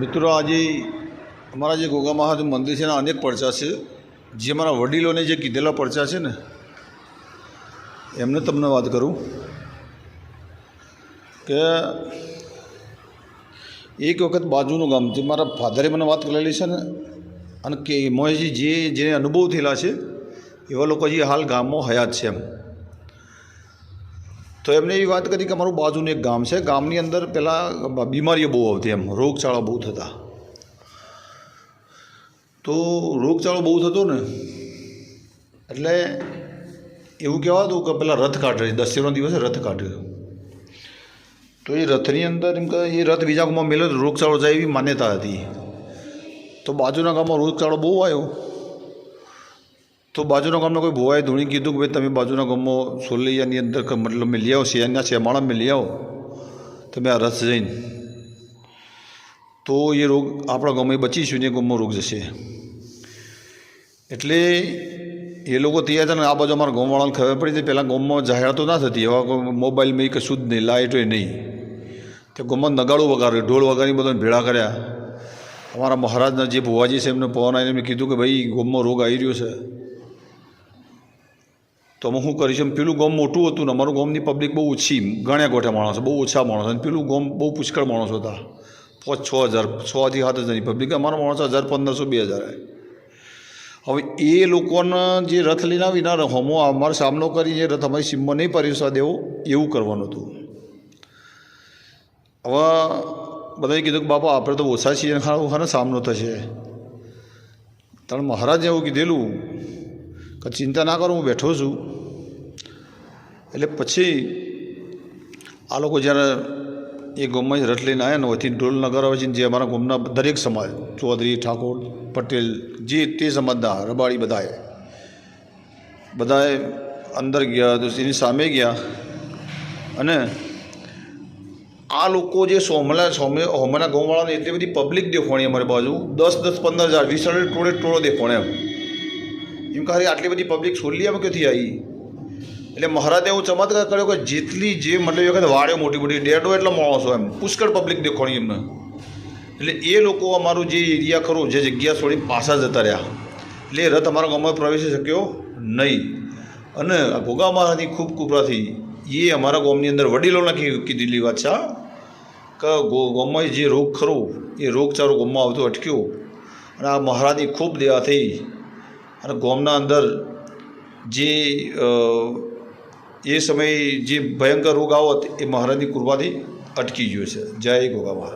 મિત્રો, આજે અમારા જે ગોગા મહાદેવ મંદિર છે એના અનેક પડચા છે. જે મારા વડીલોને જે કીધેલા પડચા છે ને, એમને તમને વાત કરું કે એક વખત બાજુનું ગામ જે મારા ફાધરે મને વાત કરેલી છે ને, અને કે એમાં જે જે અનુભવ થયેલા છે, એવા લોકો હજી હાલ ગામમાં હયાત છે એમ. તો એમને એવી વાત કરી કે અમારું બાજુનું એક ગામ છે. ગામની અંદર પહેલાં બીમારીઓ બહુ આવતી એમ. રોગચાળા બહુ થતા. તો રોગચાળો બહુ થતો ને, એટલે એવું કહેવાતું કે પહેલાં રથ કાઢે. દસેરો દિવસે રથ કાઢ્યો તો એ રથની અંદર એમ કે એ રથ બીજા ગામમાં મેળ્યો રોગચાળો જાય એવી માન્યતા હતી. તો બાજુના ગામમાં રોગચાળો બહુ આવ્યો. તો બાજુના ગામના કોઈ ભોવાએ ધૂણી કીધું કે ભાઈ તમે બાજુના ગામમાં સોલૈયાની અંદર મતલબ મેં લઈ આવો, શિયાળના શિયામાળા મેં લઈ આવો. તમે આ રસ જઈને. તો એ રોગ આપણા ગામમાં બચીશું ને ગામમાં રોગ જશે. એટલે એ લોકો તૈયાર હતા ને આ બાજુ અમારા ગામવાળાને ખબર પડી હતી પહેલાં ગામમાં જાહેરાતો ના થતી, એવા મોબાઈલમાં કશું જ નહીં લાઇટો નહીં. તે ગામમાં નગાડું વગાડ્યું ઢોળ વગાડી બધાને ભેળા કર્યા. અમારા મહારાજના જે ભુવાજી છે એમને પવન આવીને એમને કીધું કે ભાઈ, ગામમાં રોગ આવી રહ્યો છે. તો અમે શું કરીશું પેલું ગામ મોટું હતું ને અમારું ગામની પબ્લિક બહુ ઓછી, ગણ્યા ગોઠે માણસો, બહુ ઓછા માણસો. અને પેલું ગામ બહુ પુષ્કળ માણસો હતા. પાંચ, છ હજાર છથી સાત હજારની પબ્લિક અમારા માણસો હજાર પંદરસો, બે હજાર હવે એ લોકોને જે રથ લઈને આવીને હોમો અમારો સામનો કરીને રથ અમારી સીમમાં નહીં પરિસવા દેવો, એવું કરવાનું હતું. હવે બધાએ કીધું કે બાપા, આપણે તો ઓછા છીએ ખાના સામનો થશે. તારે મહારાજે એવું કીધેલું ચિંતા ના કરો, હું બેઠો છું. એટલે પછી આ લોકો જ્યારે એ ગામમાં રથ લઈને આવ્યા ને હોયથી ઢોલ નગર આવે છે જે અમારા ગામના દરેક સમાજ, ચૌધરી, ઠાકોર, પટેલ, જે તે સમાજના રબાડી બધાએ બધાએ અંદર ગયા, તો એની સામે ગયા અને આ લોકો જે સોમલા, સોમે હોમના ગામવાળાને એટલી બધી પબ્લિક દેખવાણી અમારી બાજુ, દસ દસ પંદર હજાર, વીસ હજાર ટોળે ટોળો દેખવાણે એમ. એમ કહે આટલી બધી પબ્લિક એમ ક્યાંથી આવી એટલે મહારાજે એવું ચમત્કાર કર્યો કે જેટલી જે મતલબ એ વખત વાળ્યો મોટી મોટી, ડેડો એટલો માણસો એમ, પુષ્કળ પબ્લિક દેખાણી એમને. એટલે એ લોકો અમારું જે એરિયા ખરું, જે જગ્યા છોડી પાછા જતા રહ્યા. એટલે રથ અમારા ગામમાં પ્રવેશી શક્યો નહીં. અને આ ભોગા મહારાજની ખૂબ કૃપાથી એ અમારા ગામની અંદર વડીલોને નાખી કીધેલી વાત છે કે ગામમાં જે રોગ ખરો, એ રોગચારો ગામમાં આવતો અટક્યો. અને આ મહારાજની ખૂબ દયા થઈ અને ગોમના અંદર જે એ સમયે જે ભયંકર રોગ આવત એ મહારાજની કૃપાથી અટકી ગયો છે. જય ગોગા મહારાજ.